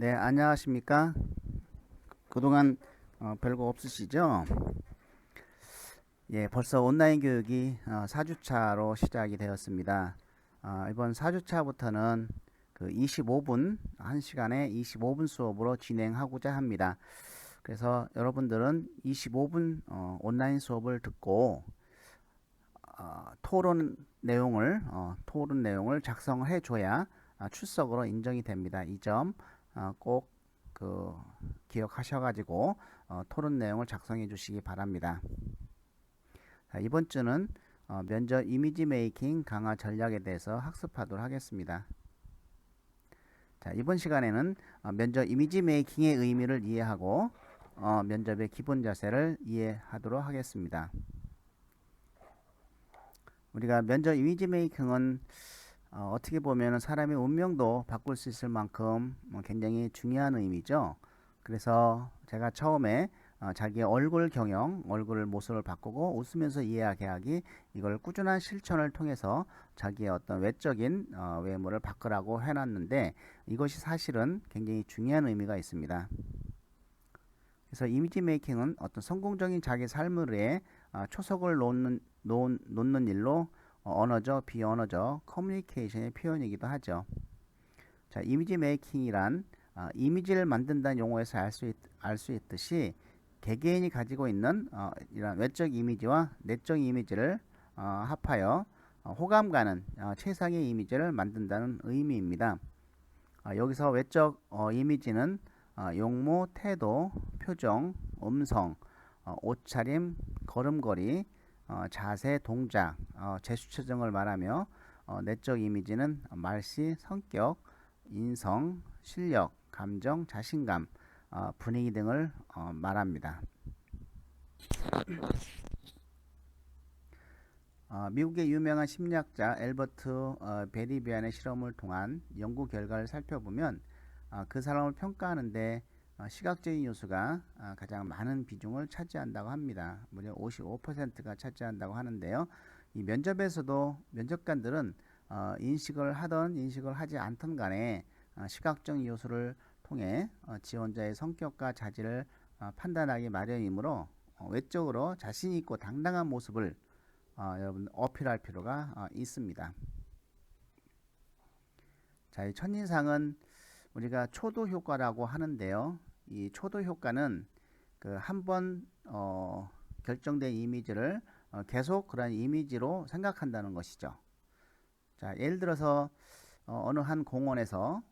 네, 안녕하십니까? 그동안 어, 별거 없으시죠? 예, 벌써 온라인 교육이 어, 4주차로 시작이 되었습니다. 어, 이번 4주차부터는 그 25분, 1시간에 25분 수업으로 진행하고자 합니다. 그래서 여러분들은 25분 어, 온라인 수업을 듣고 어, 토론 내용을 어, 토론 내용을 작성을 해줘야 아, 출석으로 인정이 됩니다. 이점 어, 꼭 그 기억하셔가지고 어, 토론 내용을 작성해 주시기 바랍니다. 자, 이번 주는 어, 면접 이미지 메이킹 강화 전략에 대해서 학습하도록 하겠습니다. 자, 이번 시간에는 어, 면접 이미지 메이킹의 의미를 이해하고 어, 면접의 기본 자세를 이해하도록 하겠습니다. 우리가 면접 이미지 메이킹은 어, 어떻게 보면 사람의 운명도 바꿀 수 있을 만큼 어, 굉장히 중요한 의미죠. 그래서 제가 처음에 어, 자기의 얼굴 경영, 얼굴 모습을 바꾸고 웃으면서 이해하게 하기 이걸 꾸준한 실천을 통해서 자기의 어떤 외적인 어, 외모를 바꾸라고 해놨는데 이것이 사실은 굉장히 중요한 의미가 있습니다. 그래서 이미지 메이킹은 어떤 성공적인 자기 삶을 위해 어, 초석을 놓는, 놓은, 놓는 일로 어, 언어적, 비언어적 커뮤니케이션의 표현이기도 하죠. 자, 이미지 메이킹이란 어, 이미지를 만든다는 용어에서 알수 알수 있듯이 개개인이 가지고 있는 어, 이런 외적 이미지와 내적 이미지를 어, 합하여 어, 호감 가는 어, 최상의 이미지를 만든다는 의미입니다. 어, 여기서 외적 어, 이미지는 어, 용모, 태도, 표정, 음성, 어, 옷차림, 걸음걸이, 어, 자세, 동작, 어, 제스처 등을 말하며 어, 내적 이미지는 말씨, 성격, 인성, 실력, 감정, 자신감, 어, 분위기 등을 어, 말합니다. 어, 미국의 유명한 심리학자 엘버트 어, 베리비안의 실험을 통한 연구 결과를 살펴보면 어, 그 사람을 평가하는데 어, 시각적인 요소가 어, 가장 많은 비중을 차지한다고 합니다. 무려 55%가 차지한다고 하는데요. 이 면접에서도 면접관들은 어, 인식을 하던 인식을 하지 않던 간에 어, 시각적 요소를 통해 어, 지원자의 성격과 자질을 어, 판단하기 마련이므로 어, 외적으로 자신 있고 당당한 모습을 어, 여러분 어필할 필요가 어, 있습니다. 자, 이 첫인상은 우리가 초도 효과라고 하는데요. 이 초도 효과는 그 한번 어, 결정된 이미지를 어, 계속 그런 이미지로 생각한다는 것이죠. 자, 예를 들어서 어, 어느 한 공원에서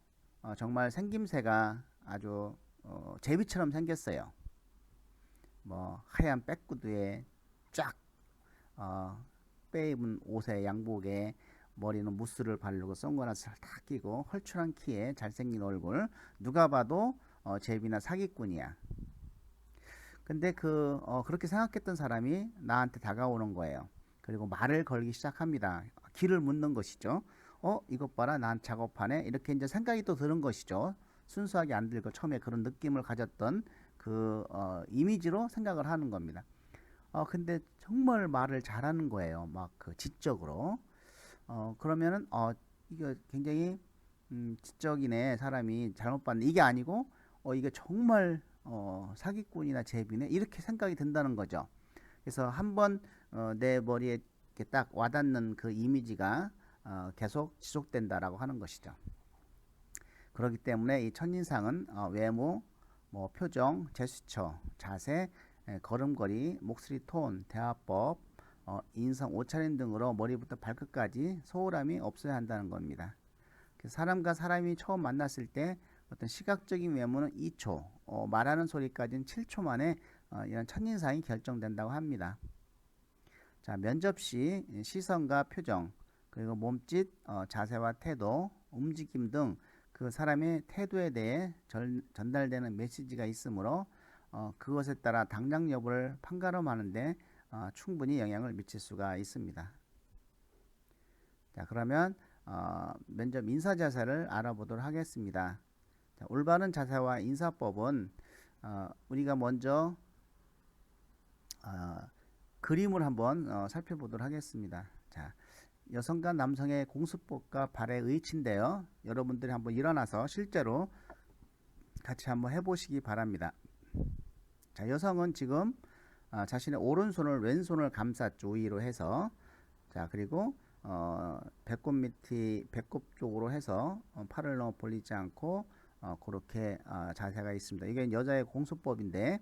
어, 정말 생김새가 아주 어, 제비처럼 생겼어요. 뭐 하얀 백구두에 쫙 어, 빼입은 옷에 양복에 머리는 무스를 바르고 선글라스를 다 끼고 헐출한 키에 잘생긴 얼굴 누가 봐도 어, 제비나 사기꾼이야. 근데 그 어, 그렇게 생각했던 사람이 나한테 다가오는 거예요. 그리고 말을 걸기 시작합니다. 길을 묻는 것이죠. 어, 이것 봐라, 난 작업하네. 이렇게 이제 생각이 또 드는 것이죠. 순수하게 안 들고 처음에 그런 느낌을 가졌던 그 어, 이미지로 생각을 하는 겁니다. 어, 근데 정말 말을 잘하는 거예요. 막 그 지적으로. 어, 그러면은 어, 이거 굉장히 음, 지적이네 사람이 잘못 봤네. 이게 아니고 어, 이게 정말 어, 사기꾼이나 제비네 이렇게 생각이 든다는 거죠. 그래서 한번 어, 내 머리에 딱 와닿는 그 이미지가 어, 계속 지속된다라고 하는 것이죠. 그렇기 때문에 이 첫인상은 어, 외모, 뭐 표정, 제스처, 자세, 에, 걸음걸이, 목소리 톤, 대화법, 어, 인성, 옷차림 등으로 머리부터 발끝까지 소홀함이 없어야 한다는 겁니다. 사람과 사람이 처음 만났을 때 어떤 시각적인 외모는 2초, 어, 말하는 소리까지는 7초 만에 어, 이런 첫인상이 결정된다고 합니다. 자, 면접 시 시선과 표정, 그리고 몸짓, 어, 자세와 태도, 움직임 등 그 사람의 태도에 대해 절, 전달되는 메시지가 있으므로 어, 그것에 따라 당장 여부를 판가름하는데 어, 충분히 영향을 미칠 수가 있습니다. 자, 그러면 어, 면접 인사 자세를 알아보도록 하겠습니다. 자, 올바른 자세와 인사법은 어, 우리가 먼저 어, 그림을 한번 어, 살펴보도록 하겠습니다. 자, 여성과 남성의 공수법과 발의 의치인데요. 여러분들이 한번 일어나서 실제로 같이 한번 해보시기 바랍니다. 자, 여성은 지금 아, 자신의 오른손을 왼손을. 우위로 해서. 자, 그리고 어, 배꼽 밑이 배꼽 쪽으로 해서 어, 팔을 너무 벌리지 않고 어, 그렇게 어, 자세가 있습니다. 이게 여자의 공수법인데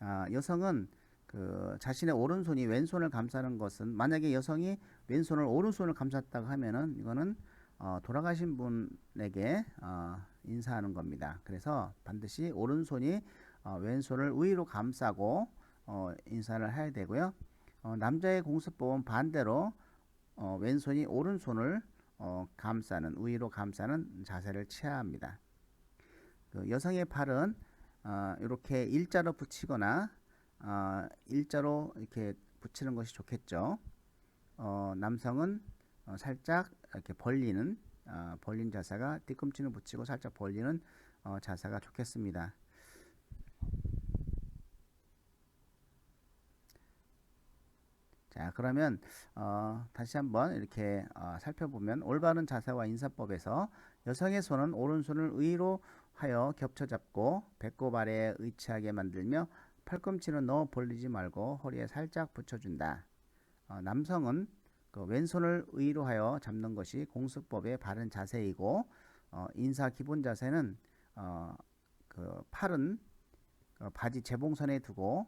아, 여성은 그 자신의 오른손이 왼손을 감싸는 것은 만약에 여성이 왼손을 오른손을 감쌌다고 하면은 이거는 어, 돌아가신 분에게 어, 인사하는 겁니다. 그래서 반드시 오른손이 어, 왼손을 위로 감싸고 어, 인사를 해야 되고요. 어, 남자의 공수법은 반대로 어, 왼손이 오른손을 어, 감싸는 위로 감싸는 자세를 취해야 합니다. 그 여성의 팔은 어, 이렇게 일자로 붙이거나 어, 일자로 이렇게 붙이는 것이 좋겠죠. 어, 남성은 어, 살짝 이렇게 벌리는 어, 벌린 자세가 뒤꿈치는 붙이고 살짝 벌리는 어, 자세가 좋겠습니다. 자 그러면 어, 다시 한번 이렇게 어, 살펴보면 올바른 자세와 인사법에서 여성의 손은 오른손을 위로 하여 겹쳐 잡고 배꼽 아래에 의치하게 만들며 팔꿈치는 너무 벌리지 말고 허리에 살짝 붙여준다. 어, 남성은 그 왼손을 위로 하여 잡는 것이 공수법의 바른 자세이고 어, 인사 기본 자세는 어, 그 팔은 그 바지 재봉선에 두고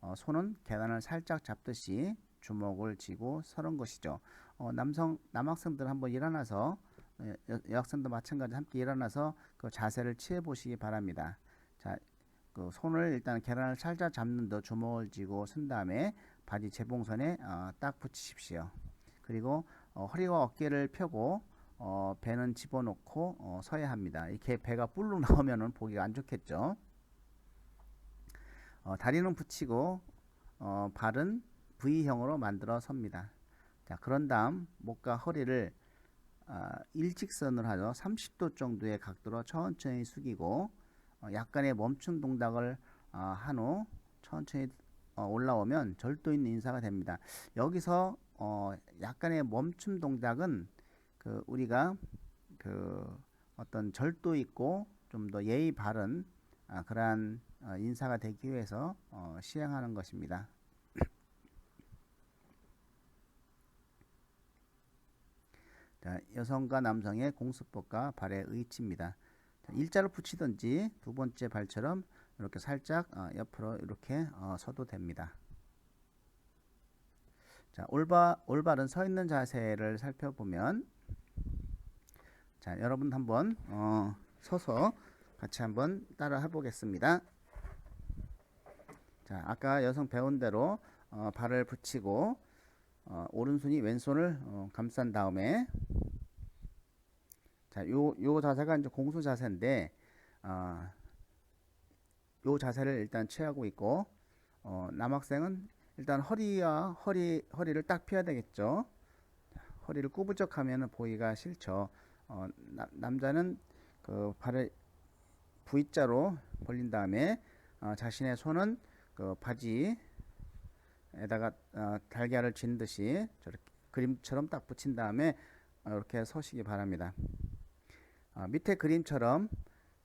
어, 손은 계단을 살짝 잡듯이 주먹을 쥐고 서는 것이죠. 어, 남성 남학생들 한번 일어나서 여, 여학생도 마찬가지 함께 일어나서 그 자세를 취해 보시기 바랍니다. 자, 그 손을 일단 계란을 살짝 잡는 더 주먹을 쥐고 쓴 다음에 바지 재봉선에 어, 딱 붙이십시오. 그리고 어, 허리와 어깨를 펴고 어, 배는 집어넣고 어, 서야 합니다. 이렇게 배가 불룩 나오면은 보기가 안 좋겠죠. 어, 다리는 붙이고 어, 발은 V형으로 만들어 섭니다. 자, 그런 다음 목과 허리를 아, 일직선을 하죠. 30도 정도의 각도로 천천히 숙이고 어, 약간의 멈춘 동작을 어, 한후 천천히 어, 올라오면 절도 있는 인사가 됩니다. 여기서 어, 약간의 멈춤 동작은 그 우리가 그 어떤 절도 있고 좀 더 예의 바른 아, 그러한 어, 인사가 되기 위해서 어, 시행하는 것입니다. 자, 여성과 남성의 공수법과 발의 의치입니다. 자, 일자로 붙이든지 두 번째 발처럼 이렇게 살짝 어, 옆으로 이렇게 어, 서도 됩니다. 자, 올바, 올바른 서 있는 자세를 살펴보면 자, 여러분 한번 어, 서서 같이 한번 따라 해보겠습니다. 자, 아까 여성 배운 대로 어, 발을 붙이고 어, 오른손이 왼손을 어, 감싼 다음에 자, 요, 요 자세가 이제 공수 자세인데 어, 요 자세를 일단 취하고 있고 어, 남학생은 일단 허리와 허리 허리를 딱 펴야 되겠죠. 허리를 꾸부쩍하면 보기가 싫죠. 어, 나, 남자는 그 발을 V자로 벌린 다음에 어, 자신의 손은 그 바지 에다가 어, 달걀을 쥔 듯이 저렇게 그림처럼 딱 붙인 다음에 어, 이렇게 서시기 바랍니다. 어, 밑에 그림처럼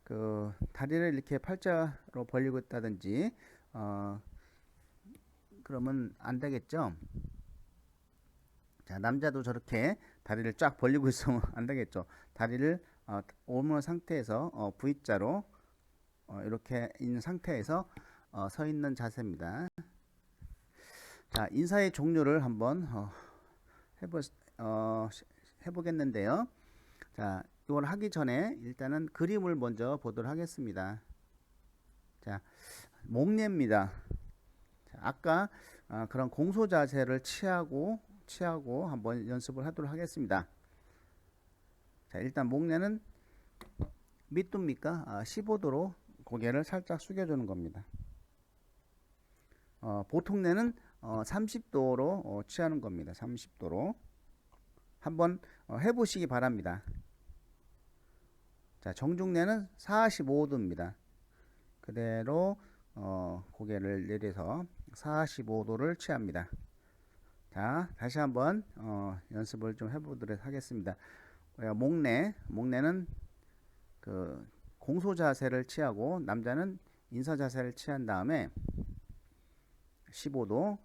그 다리를 이렇게 팔자로 벌리고 있다든지 어, 그러면 안 되겠죠. 자, 남자도 저렇게 다리를 쫙 벌리고 있으면 안 되겠죠. 다리를 어, 오므 상태에서 어, V자로 어, 이렇게 있는 상태에서 어, 서 있는 자세입니다. 자, 인사의 종류를 한번 어, 해보, 어, 해보겠는데요. 자, 이걸 하기 전에 일단은 그림을 먼저 보도록 하겠습니다. 자, 목례입니다. 자, 아까 어, 그런 공소 자세를 취하고 취하고 한번 연습을 하도록 하겠습니다. 자, 일단 목례는 밑도입니까? 아, 15도로 고개를 살짝 숙여주는 겁니다. 어, 보통내는 어, 30도로 어, 취하는 겁니다. 30도로 한번 어, 해보시기 바랍니다. 자, 정중내는 45도입니다. 그대로 어, 고개를 내려서 45도를 취합니다. 자, 다시 한번 어, 연습을 좀 해보도록 하겠습니다. 목내, 목내는 그 공소 자세를 취하고 남자는 인사 자세를 취한 다음에 15도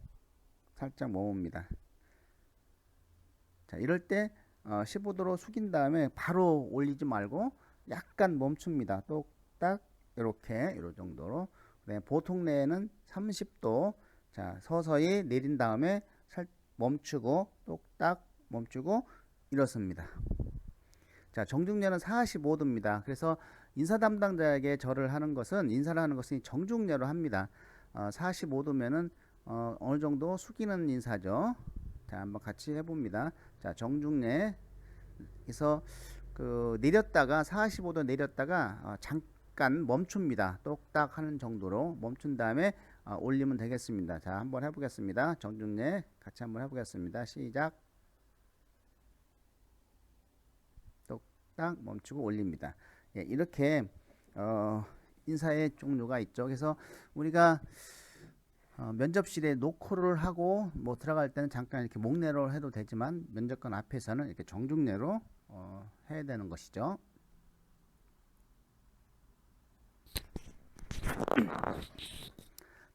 살짝 머뭅니다. 자, 이럴 때 어, 15도로 숙인 다음에 바로 올리지 말고 약간 멈춥니다. 똑딱 이렇게 이런 정도로. 네, 보통 내에는 30도. 자, 서서히 내린 다음에 살 멈추고 똑딱 멈추고 이렇습니다. 자, 정중례는 45도입니다. 그래서 인사 담당자에게 절을 하는 것은 인사를 하는 것은 정중례로 합니다. 어, 45도면은 어, 어느 정도 숙이는 인사죠. 자, 한번 같이 해봅니다. 자, 정중례. 그래서 그 내렸다가 45도 내렸다가 어, 잠깐 멈춥니다. 똑딱 하는 정도로 멈춘 다음에 어, 올리면 되겠습니다. 자, 한번 해보겠습니다. 정중례 같이 한번 해보겠습니다. 시작. 똑딱 멈추고 올립니다. 예, 이렇게 어, 인사의 종류가 있죠. 그래서 우리가 어, 면접실에 노크를 하고 뭐 들어갈 때는 잠깐 이렇게 목례로 해도 되지만 면접관 앞에서는 이렇게 정중례로 어, 해야 되는 것이죠.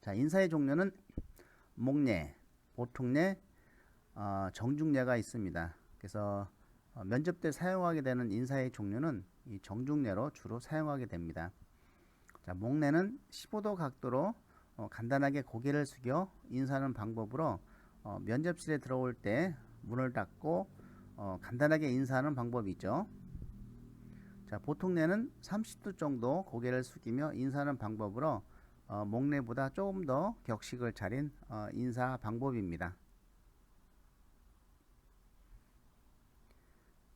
자, 인사의 종류는 목례, 보통례, 어, 정중례가 있습니다. 그래서 어, 면접 때 사용하게 되는 인사의 종류는 이 정중례로 주로 사용하게 됩니다. 자, 목례는 15도 각도로 어, 간단하게 고개를 숙여 인사하는 방법으로 어, 면접실에 들어올 때 문을 닫고 어, 간단하게 인사하는 방법이죠. 자, 보통례는 30도 정도 고개를 숙이며 인사하는 방법으로 어, 목례보다 조금 더 격식을 차린 어, 인사 방법입니다.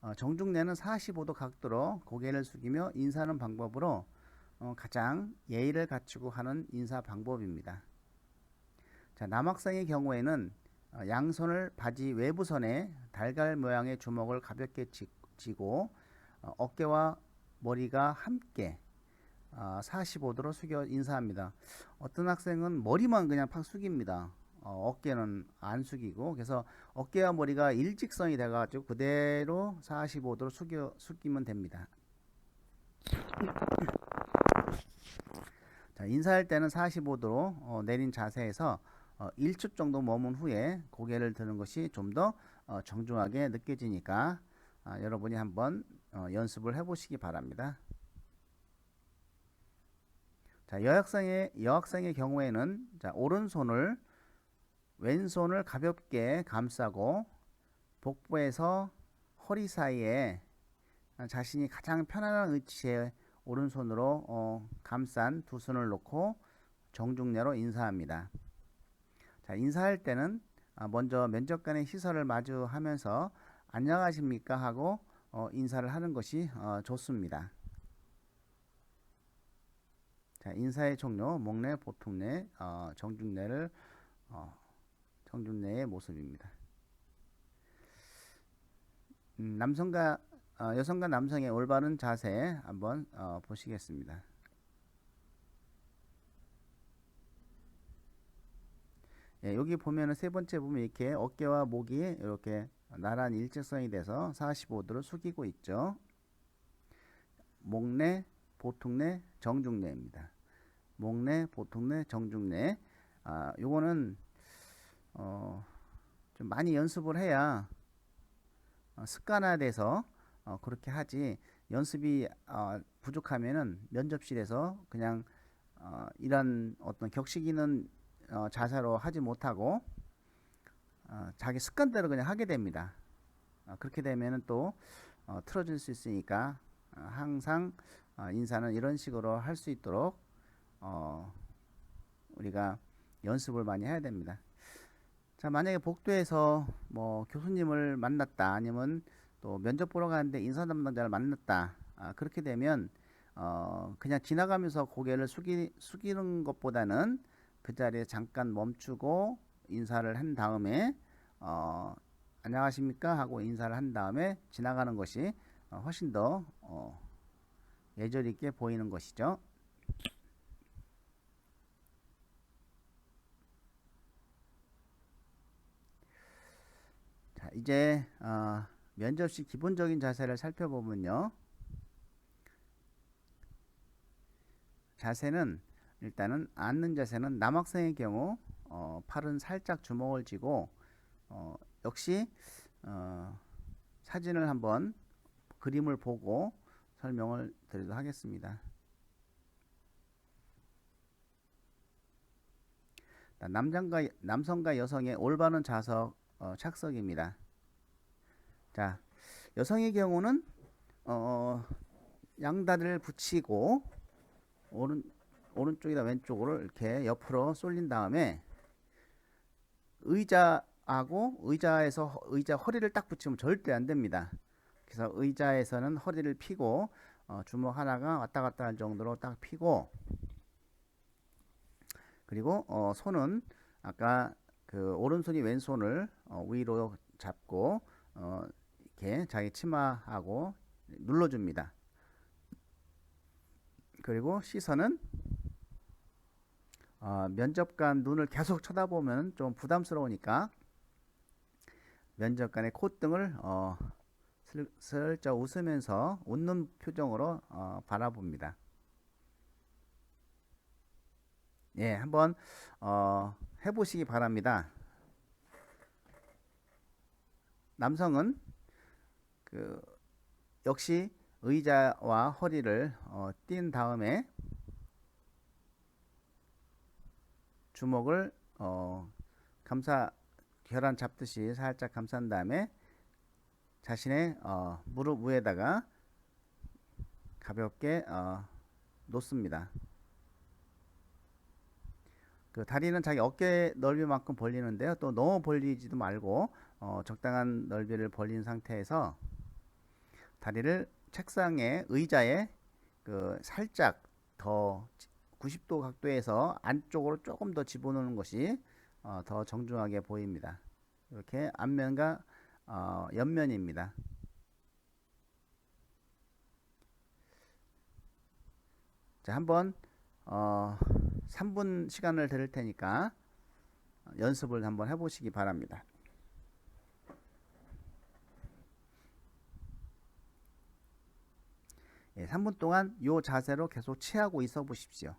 어, 정중례는 45도 각도로 고개를 숙이며 인사하는 방법으로 어, 가장 예의를 갖추고 하는 인사 방법입니다. 자, 남학생의 경우에는 어, 양손을 바지 외부선에 달걀 모양의 주먹을 가볍게 쥐고 어, 어깨와 머리가 함께 어, 45도로 숙여 인사합니다. 어떤 학생은 머리만 그냥 팍 숙입니다. 어, 어깨는 안 숙이고 그래서 어깨와 머리가 일직선이 돼가지고 그대로 45도로 숙여 숙이면 됩니다. 자, 인사할 때는 45도로 어, 내린 자세에서 어, 1초 정도 머문 후에 고개를 드는 것이 좀더 어, 정중하게 느껴지니까 아, 여러분이 한번 어, 연습을 해보시기 바랍니다. 자, 여학생의 여학생의 경우에는 자, 오른손을 왼손을 가볍게 감싸고 복부에서 허리 사이에 자신이 가장 편안한 위치에 오른손으로 어, 감싼 두 손을 놓고 정중례로 인사합니다. 자, 인사할 때는 아, 먼저 면접관의 시선을 마주하면서 안녕하십니까 하고 어, 인사를 하는 것이 어, 좋습니다. 자, 인사의 종류, 목례, 보통례, 어, 정중례를 어, 정중례의 모습입니다. 음, 남성과 어, 여성과 남성의 올바른 자세 한번 어, 보시겠습니다. 예, 여기 보면은 세 번째 보면 이렇게 어깨와 목이 이렇게 나란히 일직선이 돼서 45도를 숙이고 있죠. 목례, 보통례, 정중례입니다. 목례, 보통례, 정중례. 아, 요거는 어, 좀 많이 연습을 해야 어, 습관화돼서 어, 그렇게 하지 연습이 어, 부족하면은 면접실에서 그냥 어, 이런 어떤 격식 있는 어, 자세로 하지 못하고 어, 자기 습관대로 그냥 하게 됩니다. 어, 그렇게 되면은 또 어, 틀어질 수 있으니까 어, 항상 어, 인사는 이런 식으로 할 수 있도록 어, 우리가 연습을 많이 해야 됩니다. 자, 만약에 복도에서 뭐 교수님을 만났다 아니면 또 면접 보러 가는데 인사 담당자를 만났다 아, 그렇게 되면 어, 그냥 지나가면서 고개를 숙이, 숙이는 것보다는 그 자리에 잠깐 멈추고 인사를 한 다음에 어, 안녕하십니까 하고 인사를 한 다음에 지나가는 것이 어, 훨씬 더 어, 예절 있게 보이는 것이죠. 자, 이제 어, 면접 시 기본적인 자세를 살펴보면요. 자세는 일단은 앉는 자세는 남학생의 경우 어, 팔은 살짝 주먹을 쥐고 어, 역시 어, 사진을 한번 그림을 보고 설명을 드리도록 하겠습니다. 남장과 남성과 여성의 올바른 좌석 어, 착석입니다. 자, 여성의 경우는 어, 양다리를 붙이고 오른 오른쪽이나 왼쪽으로 이렇게 옆으로 쏠린 다음에 의자하고 의자에서 의자 허리를 딱 붙이면 절대 안 됩니다. 그래서 의자에서는 허리를 펴고 어, 주먹 하나가 왔다 갔다 할 정도로 딱 펴고 그리고 어, 손은 아까 그 오른손이 왼손을 어, 위로 잡고 어, 이렇게 자기 치마하고 눌러줍니다. 그리고 시선은 어, 면접관 눈을 계속 쳐다보면 좀 부담스러우니까 면접관의 콧등을 어, 슬, 슬쩍 웃으면서 웃는 표정으로 어, 바라봅니다. 예, 한번 어, 해보시기 바랍니다. 남성은 그 역시 의자와 허리를 어, 띈 다음에 주먹을 어, 감사 계란 잡듯이 살짝 감싼 다음에 자신의 어, 무릎 위에다가 가볍게 어, 놓습니다. 그 다리는 자기 어깨 넓이만큼 벌리는데요. 또 너무 벌리지도 말고 어, 적당한 넓이를 벌린 상태에서 다리를 책상에 의자에 그 살짝 더 90도 각도에서 안쪽으로 조금 더 집어넣는 것이 어, 더 정중하게 보입니다. 이렇게 앞면과 어, 옆면입니다. 자, 한번 어, 3분 시간을 드릴 테니까 연습을 한번 해보시기 바랍니다. 예, 3분 동안 이 자세로 계속 취하고 있어 보십시오.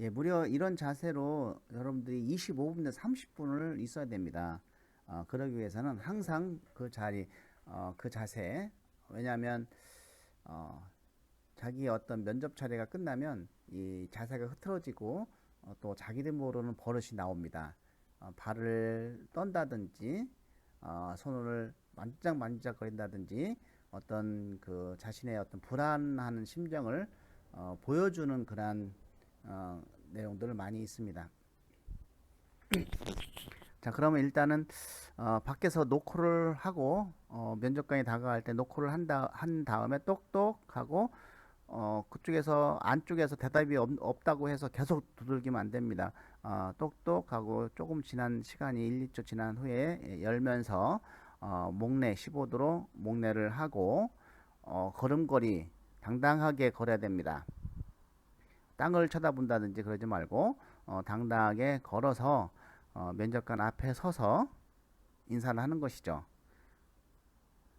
예, 무려 이런 자세로 여러분들이 25분에서 30분을 있어야 됩니다. 어, 그러기 위해서는 항상 그 자리, 어, 그 자세, 왜냐하면 어, 자기 어떤 면접 차례가 끝나면 이 자세가 흐트러지고 어, 또 자기들 모르는 버릇이 나옵니다. 어, 발을 떤다든지 어, 손을 만지작만지작 거린다든지 어떤 그 자신의 어떤 불안한 심정을 어, 보여주는 그러한 어, 내용들을 많이 있습니다. 자 그러면 일단은 어, 밖에서 노크를 하고 어, 면접관이 다가갈 때 노크를 한다, 한 다음에 똑똑하고 어, 그쪽에서 안쪽에서 대답이 없, 없다고 해서 계속 두들기면 안 됩니다. 어, 똑똑하고 조금 지난 시간이 1, 2초 지난 후에 열면서 어, 목내 15도로 목내를 하고 어, 걸음걸이 당당하게 걸어야 됩니다. 땅을 쳐다본다든지 그러지 말고 어, 당당하게 걸어서 어, 면접관 앞에 서서 인사를 하는 것이죠.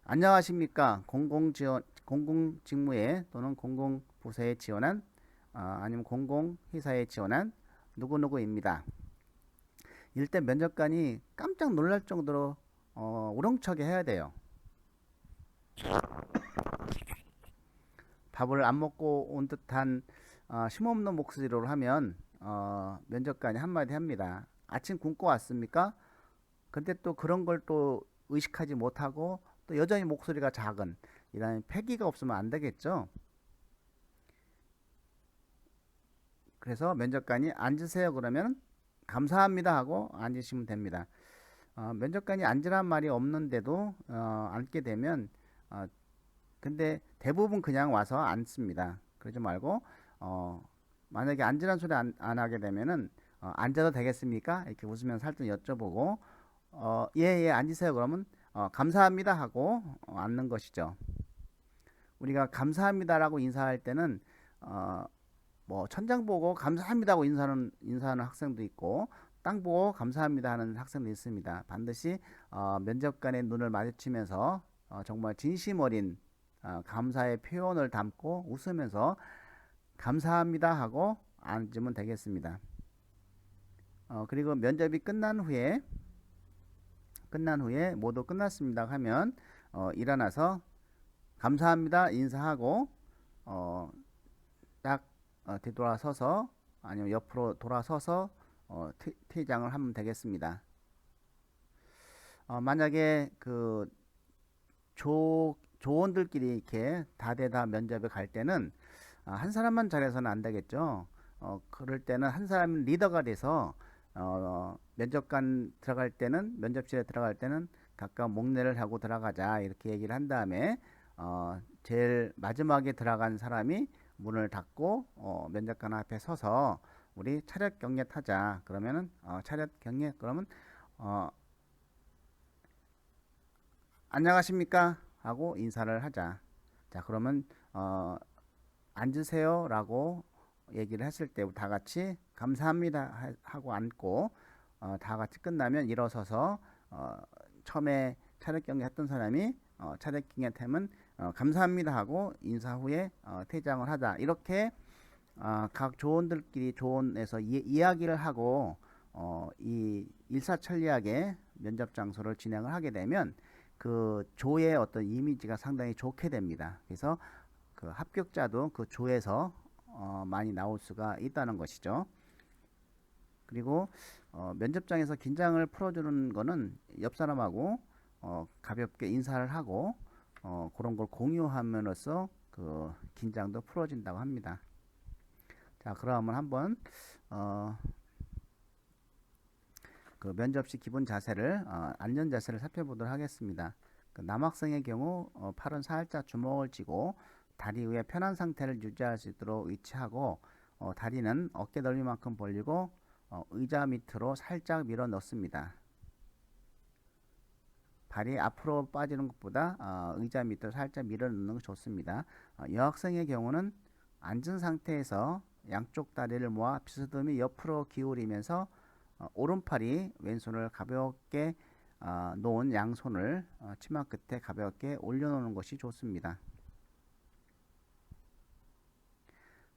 안녕하십니까 공공지원 공공 직무에 또는 공공 부서에 지원한 어, 아니면 공공 회사에 지원한 누구누구입니다. 이때 면접관이 깜짝 놀랄 정도로 어, 우렁차게 해야 돼요. 밥을 안 먹고 온 듯한 어, 심없는 목소리로 하면 어, 면접관이 한마디 합니다. 아침 굶고 왔습니까? 근데 또 그런 걸 또 의식하지 못하고 또 여전히 목소리가 작은 이런 패기가 없으면 안 되겠죠. 그래서 면접관이 앉으세요 그러면 감사합니다 하고 앉으시면 됩니다. 어, 면접관이 앉으란 말이 없는데도 어, 앉게 되면 어, 근데 대부분 그냥 와서 앉습니다. 그러지 말고 어, 만약에 앉으란 소리 안, 안 하게 되면은 어, 앉아도 되겠습니까? 이렇게 웃으면 살짝 여쭤보고 어, 예, 예, 앉으세요. 그러면 어, 감사합니다 하고 어, 앉는 것이죠. 우리가 감사합니다라고 인사할 때는 어, 뭐 천장 보고 감사합니다고 인사하는 인사하는 학생도 있고 땅 보고 감사합니다 하는 학생도 있습니다. 반드시 어, 면접관의 눈을 마주치면서 어, 정말 진심 어린 어, 감사의 표현을 담고 웃으면서 감사합니다 하고 앉으면 되겠습니다. 어, 그리고 면접이 끝난 후에 끝난 후에 모두 끝났습니다 하면 어, 일어나서 감사합니다 인사하고 어, 딱 어, 뒤돌아서서 아니면 옆으로 돌아서서 어, 퇴, 퇴장을 하면 되겠습니다. 어, 만약에 그 조, 조원들끼리 이렇게 다대다 면접에 갈 때는 아, 한 사람만 잘해서는 안 되겠죠. 어, 그럴 때는 한 사람이 리더가 돼서 어, 면접관 들어갈 때는 면접실에 들어갈 때는 각각 목례를 하고 들어가자 이렇게 얘기를 한 다음에 어, 제일 마지막에 들어간 사람이 문을 닫고 어, 면접관 앞에 서서 우리 차렷 경례 타자. 그러면은 어, 차렷 경례. 그러면 어, 안녕하십니까? 하고 인사를 하자. 자 그러면 어, 앉으세요 라고 얘기를 했을 때 다 같이 감사합니다 하고 앉고 어, 다 같이 끝나면 일어서서 어, 처음에 차렷 경례 했던 사람이 어, 차렷 경례 템은 어, 감사합니다 하고 인사 후에 어, 퇴장을 하자 이렇게 어, 각 조원들끼리 조원에서 이, 야기를 하고 어, 이 일사천리하게 면접 장소를 진행을 하게 되면 그 조의 어떤 이미지가 상당히 좋게 됩니다. 그래서 그 합격자도 그 조에서 어, 많이 나올 수가 있다는 것이죠. 그리고 어, 면접장에서 긴장을 풀어주는 거는 옆 사람하고 어, 가볍게 인사를 하고 어, 그런 걸 공유함으로써 그 긴장도 풀어진다고 합니다. 자, 그러면 한번 어, 그 면접 시 기본 자세를 어, 안전 자세를 살펴보도록 하겠습니다. 그 남학생의 경우 어, 팔은 살짝 주먹을 쥐고 다리 위에 편한 상태를 유지할 수 있도록 위치하고 어, 다리는 어깨 넓이만큼 벌리고 어, 의자 밑으로 살짝 밀어 넣습니다. 발이 앞으로 빠지는 것보다 어, 의자 밑으로 살짝 밀어 넣는 게 좋습니다. 어, 여학생의 경우는 앉은 상태에서 양쪽 다리를 모아 비스듬히 옆으로 기울이면서 어, 오른팔이 왼손을 가볍게 어, 놓은 양손을 어, 치마 끝에 가볍게 올려놓는 것이 좋습니다.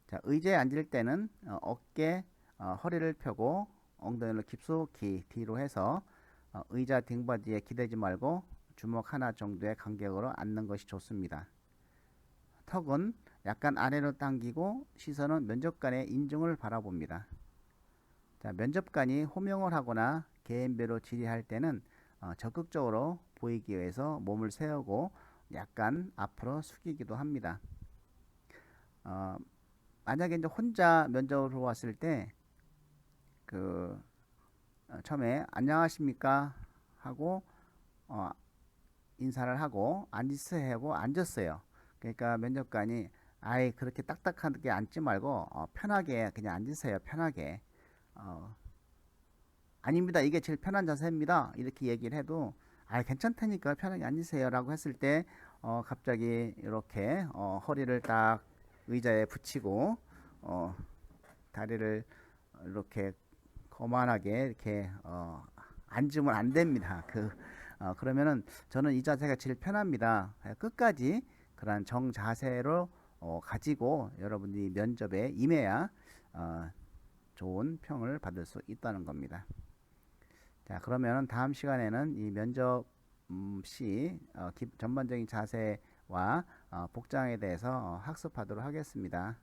자, 의자에 앉을 때는 어, 어깨, 어, 허리를 펴고 엉덩이를 깊숙이 뒤로 해서 어, 의자 등받이에 기대지 말고 주먹 하나 정도의 간격으로 앉는 것이 좋습니다. 턱은 약간 아래로 당기고 시선은 면접관의 인중을 바라봅니다. 자, 면접관이 호명을 하거나 개인배로 질의할 때는 어, 적극적으로 보이기 위해서 몸을 세우고 약간 앞으로 숙이기도 합니다. 어, 만약에 이제 혼자 면접으로 왔을 때그 어, 처음에 안녕하십니까 하고 어, 인사를 하고 앉으세요 하고 앉았어요. 그러니까 면접관이 아예 그렇게 딱딱하게 앉지 말고 어, 편하게 그냥 앉으세요. 편하게. 어, 아닙니다. 이게 제일 편한 자세입니다. 이렇게 얘기를 해도 아 괜찮다니까 편하게 앉으세요라고 했을 때 어, 갑자기 이렇게 어, 허리를 딱 의자에 붙이고 어, 다리를 이렇게 거만하게 이렇게 어, 앉으면 안 됩니다. 그 어, 그러면은 저는 이 자세가 제일 편합니다. 예, 끝까지 그러한 정 자세로 어, 가지고 여러분이 면접에 임해야 어, 좋은 평을 받을 수 있다는 겁니다. 자, 그러면 다음 시간에는 이 면접 음, 시 어, 기- 전반적인 자세와 어, 복장에 대해서 어, 학습하도록 하겠습니다.